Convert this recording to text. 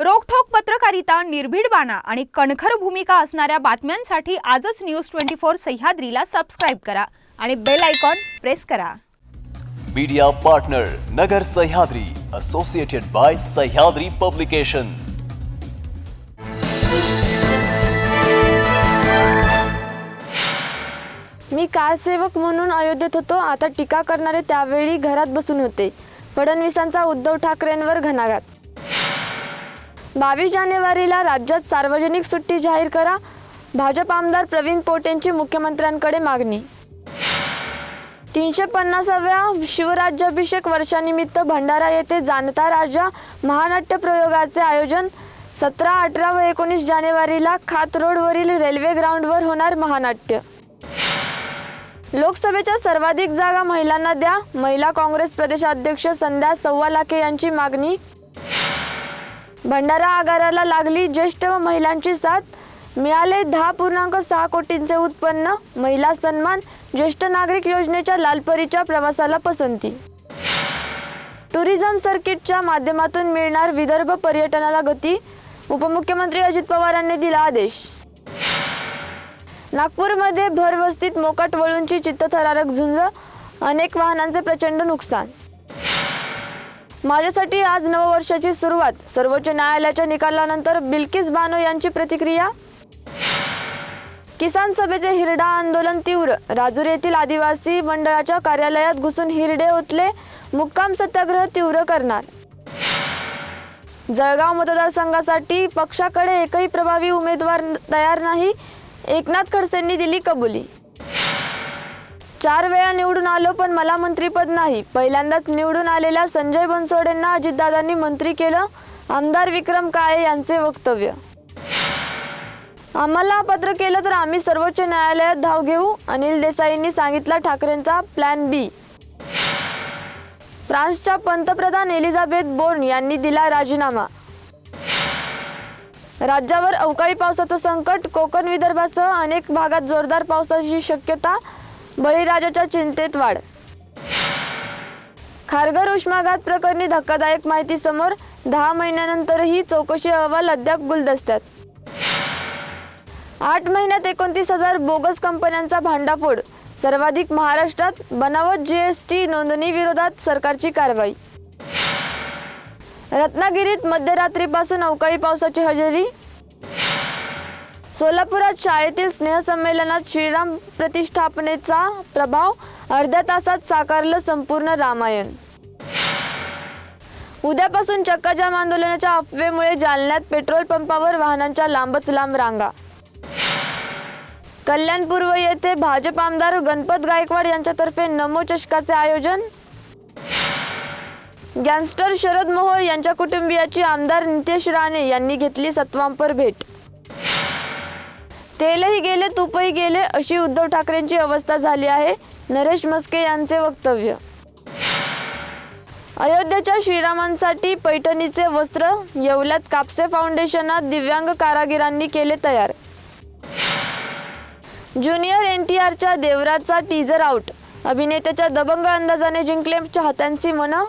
रोखठोक पत्रकारिता निर्भीड बाणा आणि कणखर भूमिका असणाऱ्या बातम्यांसाठी आजच न्यूज ट्वेंटी फोर सह्याद्रीला सबस्क्राईब करा आणि बेल आयकॉन प्रेस करा. Media partner Nagar Sahyadri associated by Sahyadri publication मी कारसेवक म्हणून अयोध्येत होतो. आता टीका करणारे त्यावेळी घरात बसून होते. फडणवीसांचा उद्धव ठाकरेंवर घणाघात. बावीस जानेवारीला राज्यात सार्वजनिक सुट्टी जाहीर करा. भाजप आमदार प्रवीण पोटेंची मुख्यमंत्र्यांकडे मागणी. तीनशे पन्नासाव्या शिवराज्याभिषेक वर्षानिमित्त भंडारा येथे जाणता राजा महानाट्य प्रयोगाचे आयोजन. सतरा अठरा व एकोणीस जानेवारीला खात रोडवरील रेल्वे ग्राउंडवर होणार महानाट्य. लोकसभेच्या सर्वाधिक जागा महिलांना द्या. महिला काँग्रेस प्रदेशाध्यक्ष संध्या सव्वालाखे यांची मागणी. भंडारा आगाराला लागली ज्येष्ठ व महिलांची साथ. मिळाले दहा पूर्णांक सहा कोटींचे उत्पन्न. महिला सन्मान. ज्येष्ठ नागरिक योजनेच्या लालपरीच्या प्रवासाला पसंती. टुरिझम सर्किटच्या माध्यमातून मिळणार विदर्भ पर्यटनाला गती. उपमुख्यमंत्री अजित पवारांनी दिला आदेश. नागपूरमध्ये भरवस्तीत मोकाट वळूंची चित्तथरारक झुंज. अनेक वाहनांचे प्रचंड नुकसान. माझ्यासाठी आज नववर्षाची सुरुवात. सर्वोच्च न्यायालयाच्या निकालानंतर बिल्किस बानो यांची प्रतिक्रिया? किसान सभेचे हिरडा आंदोलन तीव्र. राजूर येथील आदिवासी मंडळाच्या कार्यालयात घुसून हिरडे ओतले. मुक्काम सत्याग्रह तीव्र करणार. जळगाव मतदारसंघासाठी पक्षाकडे एकही प्रभावी उमेदवार तयार नाही. एकनाथ खडसेंनी दिली कबुली. चार वेळा निवडून आलो पण मला मंत्रीपद नाही. पहिल्यांदाच निवडून आलेल्या संजय बनसोडेंना अजितदादांनी मंत्री केलं. आमदार विक्रम काळे यांचे वक्तव्य. आम्हाला पत्र केलं तर आम्ही सर्वोच्च न्यायालयात धाव घेऊ अनिल देसाईंनी सांगितला ठाकरेंचा प्लॅन बी. फ्रान्सच्या पंतप्रधान एलिझाबेथ बोर्न यांनी दिला राजीनामा. राज्यावर अवकाळी पावसाचं संकट कोकण विदर्भासह अनेक भागात जोरदार पावसाची शक्यता बळीराजाच्या चिंतेत वाढ. खारघर उष्माघात प्रकरणी धक्कादायक माहिती समोर दहा महिन्यानंतरही चौकशी अहवाल अद्याप गुलदस्त्यात. आठ महिन्यात एकोणतीस हजार बोगस कंपन्यांचा भांडाफोड. सर्वाधिक महाराष्ट्रात बनावट जीएसटी नोंदणी विरोधात सरकारची कारवाई. रत्नागिरीत मध्यरात्रीपासून अवकाळी पावसाची हजेरी सोलापुरात शाळेतील स्नेहसंमेलनात श्रीराम प्रतिष्ठापनेचा प्रभाव अर्ध्या तासात साकारलं संपूर्ण रामायण. उद्यापासून चक्काजाम आंदोलनाच्या अफवेमुळे जालन्यात पेट्रोल पंपावर वाहनांच्या लांबच लांब रांगा. कल्याण पूर्व येथे भाजप आमदार गणपत गायकवाड यांच्यातर्फे नमो चषकाचे आयोजन. गँगस्टर शरद मोहोळ यांच्या कुटुंबियाची आमदार नितेश राणे यांनी घेतली सत्वांपर भेट. तेलही गेले तुपही गेले अशी उद्धव ठाकरेंची अवस्था झाली आहे. नरेश मस्के यांचे वक्तव्य. अयोध्येच्या श्रीरामांसाठी पैठणीचे वस्त्र येवल्यात कापसे फाउंडेशनात दिव्यांग कारागिरांनी केले तयार. ज्युनियर एन टी आरच्या देवराचा टीजर आउट अभिनेत्याच्या दबंग अंदाजाने जिंकले चाहत्यांची मनं.